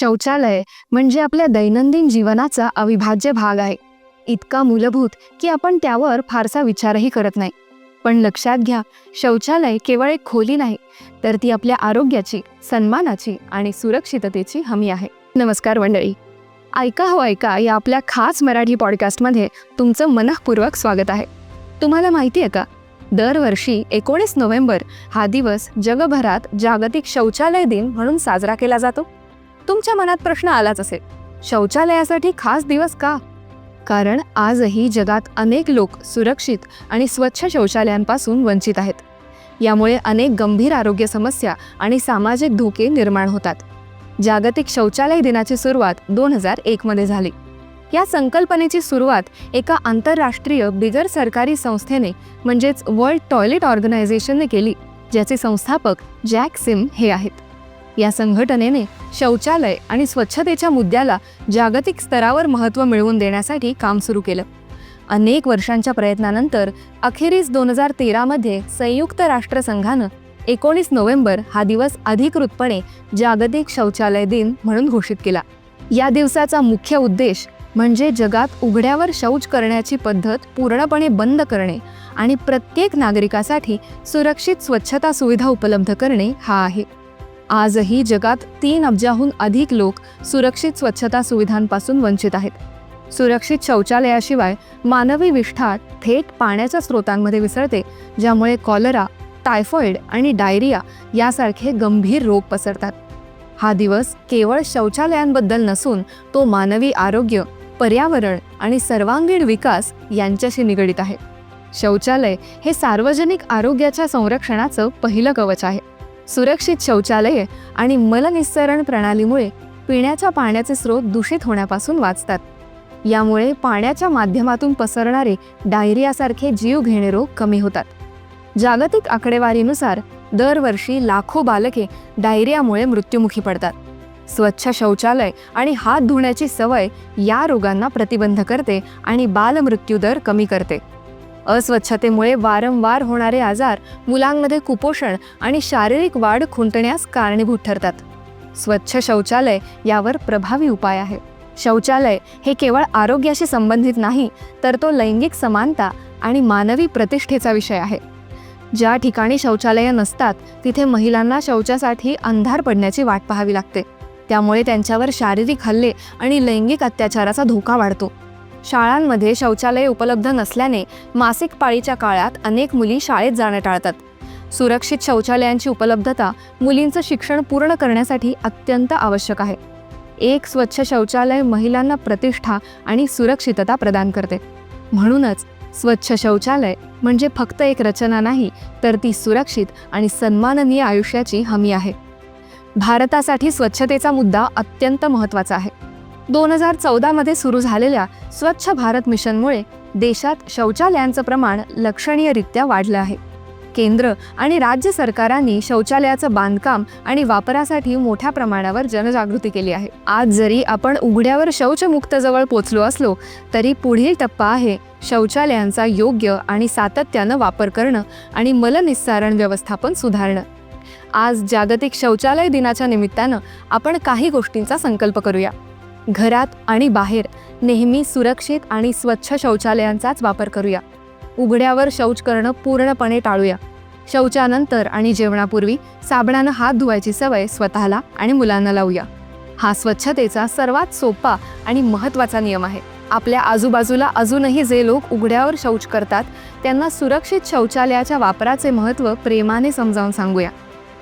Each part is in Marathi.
शौचालय म्हणजे आपल्या दैनंदिन जीवनाचा अविभाज्य भाग आहे. इतका मूलभूत की आपण त्यावर फारसा विचारही करत नाही. पण लक्षात घ्या शौचालय केवळ एक खोली नाही तर ती आपल्या आरोग्याची सन्मानाची आणि सुरक्षिततेची हमी आहे. नमस्कार मंडळी. ऐका हो ऐका या आपल्या खास मराठी पॉडकास्टमध्ये तुमचं मनःपूर्वक स्वागत आहे. तुम्हाला माहिती आहे का? दरवर्षी एकोणीस नोव्हेंबर हा दिवस जगभरात जागतिक शौचालय दिन म्हणून साजरा केला जातो. तुमच्या मनात प्रश्न आलाच असेल. शौचालयासाठी खास दिवस का? कारण आजही जगात अनेक लोक सुरक्षित आणि स्वच्छ शौचालयांपासून वंचित आहेत. यामुळे अनेक गंभीर आरोग्य समस्या आणि सामाजिक धोके निर्माण होतात. जागतिक शौचालय दिनाची सुरुवात दोन हजार एकमध्ये झाली. या संकल्पनेची सुरुवात एका आंतरराष्ट्रीय बिगर सरकारी संस्थेने म्हणजेच वर्ल्ड टॉयलेट ऑर्गनायझेशनने केली ज्याचे संस्थापक जॅक सिम हे आहेत. या संघटनेने शौचालय आणि स्वच्छतेच्या मुद्द्याला जागतिक स्तरावर महत्त्व मिळवून देण्यासाठी काम सुरू केलं. अनेक वर्षांच्या प्रयत्नानंतर अखेरीस दोन हजार तेरामध्ये संयुक्त राष्ट्रसंघानं एकोणीस नोव्हेंबर हा दिवस अधिकृतपणे जागतिक शौचालय दिन म्हणून घोषित केला. या दिवसाचा मुख्य उद्देश म्हणजे जगात उघड्यावर शौच करण्याची पद्धत पूर्णपणे बंद करणे आणि प्रत्येक नागरिकासाठी सुरक्षित स्वच्छता सुविधा उपलब्ध करणे हा आहे. आजही जगात तीन अब्जाहून अधिक लोक सुरक्षित स्वच्छता सुविधांपासून वंचित आहेत. सुरक्षित शौचालयाशिवाय मानवी विष्ठा थेट पाण्याच्या स्रोतांमध्ये विसरते ज्यामुळे कॉलरा टायफॉइड आणि डायरिया यासारखे गंभीर रोग पसरतात. हा दिवस केवळ शौचालयांबद्दल नसून तो मानवी आरोग्य पर्यावरण आणि सर्वांगीण विकास यांच्याशी निगडित आहे. शौचालय हे सार्वजनिक आरोग्याच्या संरक्षणाचं पहिलं कवच आहे. सुरक्षित शौचालये आणि मलनिस्सरण प्रणालीमुळे पिण्याच्या पाण्याचे स्रोत दूषित होण्यापासून वाचतात. यामुळे पाण्याच्या माध्यमातून पसरणारे डायरियासारखे जीव घेणे रोग कमी होतात. जागतिक आकडेवारीनुसार दरवर्षी लाखो बालके डायरियामुळे मृत्युमुखी पडतात. स्वच्छ शौचालय आणि हात धुण्याची सवय या रोगांना प्रतिबंध करते आणि बालमृत्यूदर कमी करते. अस्वच्छतेमुळे वारंवार होणारे आजार मुलांमध्ये कुपोषण आणि शारीरिक वाढ खुंटण्यास कारणीभूत ठरतात. स्वच्छ शौचालय यावर प्रभावी उपाय आहे. शौचालय हे केवळ आरोग्याशी संबंधित नाही तर तो लैंगिक समानता आणि मानवी प्रतिष्ठेचा विषय आहे. ज्या ठिकाणी शौचालयं नसतात तिथे महिलांना शौचासाठी अंधार पडण्याची वाट पाहावी लागते. त्यामुळे त्यांच्यावर शारीरिक हल्ले आणि लैंगिक अत्याचाराचा धोका वाढतो. शाळांमध्ये शौचालय उपलब्ध नसल्याने मासिक पाळीच्या काळात अनेक मुली शाळेत जाणं टाळतात. सुरक्षित शौचालयांची उपलब्धता मुलींचं शिक्षण पूर्ण करण्यासाठी अत्यंत आवश्यक आहे. एक स्वच्छ शौचालय महिलांना प्रतिष्ठा आणि सुरक्षितता प्रदान करते. म्हणूनच स्वच्छ शौचालय म्हणजे फक्त एक रचना नाही तर ती सुरक्षित आणि सन्माननीय आयुष्याची हमी आहे. भारतासाठी स्वच्छतेचा मुद्दा अत्यंत महत्त्वाचा आहे. दोन हजार चौदामध्ये सुरू झालेल्या स्वच्छ भारत मिशनमुळे देशात शौचालयांचं प्रमाण लक्षणीयरित्या वाढलं आहे. केंद्र आणि राज्य सरकारांनी शौचालयाचं बांधकाम आणि वापरासाठी मोठ्या प्रमाणावर जनजागृती केली आहे. आज जरी आपण उघड्यावर शौचमुक्त जवळ पोचलो असलो तरी पुढील टप्पा आहे शौचालयांचा योग्य आणि सातत्यानं वापर करणं आणि मलनिस्सारण व्यवस्थापन सुधारणं. आज जागतिक शौचालय दिनाच्या निमित्तानं आपण काही गोष्टींचा संकल्प करूया. घरात आणि बाहेर नेहमी सुरक्षित आणि स्वच्छ शौचालयांचाच वापर करूया. उघड्यावर शौच करणं पूर्णपणे टाळूया. शौचानंतर आणि जेवणापूर्वी साबणानं हात धुवायची सवय स्वतःला आणि मुलांना लावूया. हा स्वच्छतेचा सर्वात सोपा आणि महत्त्वाचा नियम आहे. आपल्या आजूबाजूला अजूनही जे लोक उघड्यावर शौच करतात त्यांना सुरक्षित शौचालयाच्या वापराचे महत्त्व प्रेमाने समजावून सांगूया.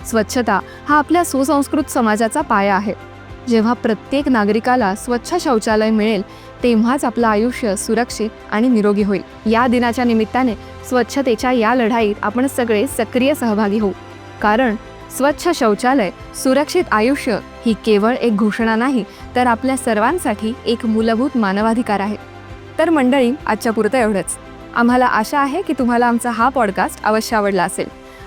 स्वच्छता हा आपल्या सुसंस्कृत समाजाचा पाया आहे. जेव्हा प्रत्येक नागरिकाला स्वच्छ शौचालय मिळेल तेव्हाच आपलं आयुष्य सुरक्षित आणि निरोगी होईल. या दिनाच्या निमित्ताने स्वच्छतेच्या या लढाईत आपण सगळे सक्रिय सहभागी होऊ. कारण स्वच्छ शौचालय सुरक्षित आयुष्य ही केवळ एक घोषणा नाही तर आपल्या सर्वांसाठी एक मूलभूत मानवाधिकार आहे. तर मंडळी आजच्या पुरतं एवढंच. आम्हाला आशा आहे की तुम्हाला आमचा हा पॉडकास्ट अवश्य आवडला असेल.